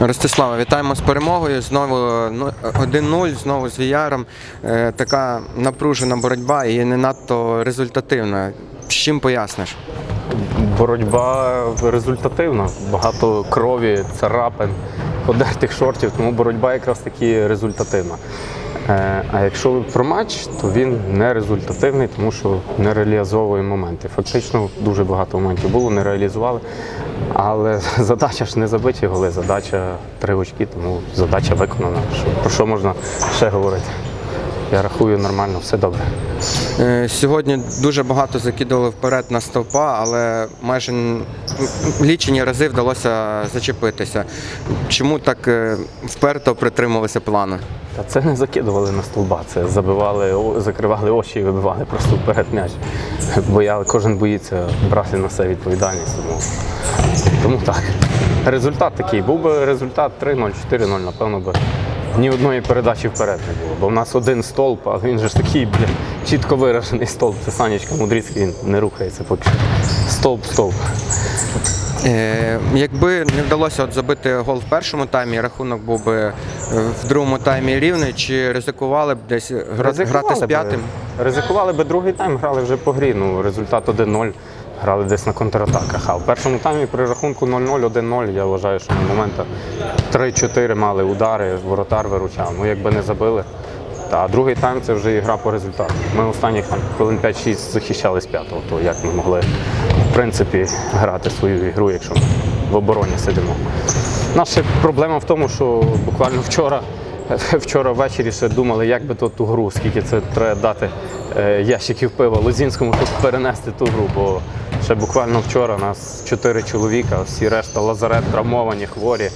Ростислава, вітаємо з перемогою. Знову ну, 1-0, знову з Віяром. Е, Така напружена боротьба і не надто результативна. З чим поясниш? Боротьба результативна, багато крові, царапин, подертих шортів, тому боротьба якраз таки результативна. Е, А якщо про матч, то він не результативний, тому що не реалізовує моменти. Фактично дуже багато моментів було, не реалізували. Але задача ж не забиті голи, задача три очки, тому задача виконана. Про що можна ще говорити? Я рахую нормально, все добре. Е, Сьогодні дуже багато закидували вперед на стовпа, але майже лічені рази вдалося зачепитися. Чому так е, вперто притримувалися плану? Та це не закидували на столба, це забивали, закривали очі і вибивали просто вперед м'яч. Бояли, кожен боїться брати на себе відповідальність. Тому, тому так. Результат такий. Був би результат 3-0, 4-0, напевно би. Ні одної передачі вперед не було. Бо в нас один столб, а він же ж такий, бля, чітко виражений столб. Це Санечка Мудрицький, він не рухається поки що. Столб, столб. Е, Якби не вдалося от забити гол в першому таймі, рахунок був би е, в другому таймі рівний, чи ризикували б десь гра- грати з би. п'ятим? Ризикували би другий тайм, грали вже по грі. Ну, результат 1-0, грали десь на контратаках. А в першому таймі при рахунку 0-0, 1-0, я вважаю, що на моментах 3-4 мали удари, воротар виручав. Ну, якби не забили. Та другий тайм це вже ігра по результату. Ми останніх там, хвилин 5-6 захищали з п'ятого, то як ми могли в принципі грати свою ігру, якщо ми в обороні сидимо. Наша проблема в тому, що буквально вчора, вчора ввечері ще думали, як би то ту гру, скільки це треба дати е, ящиків пива Лозінському, щоб перенести ту гру. Бо ще буквально вчора нас чотири чоловіка, всі решта лазарет, травмовані, хворі.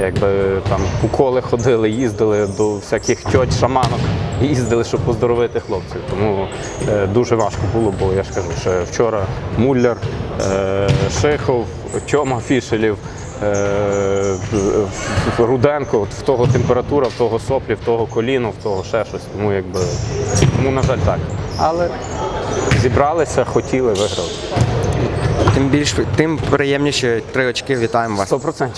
Якби там уколи ходили, їздили до всяких тьоть, шаманок, їздили, щоб поздоровити хлопців. Тому е, дуже важко було, бо я ж кажу, що вчора Муллер, е, Шихов, Тьома Фішелів. Е, Руденко, от в того температура, в того соплі, в того коліно, в того ще щось. Тому якби тому, на жаль, так. Але зібралися, хотіли, виграли. Тим більш тим приємніше три очки. Вітаємо вас. 100%.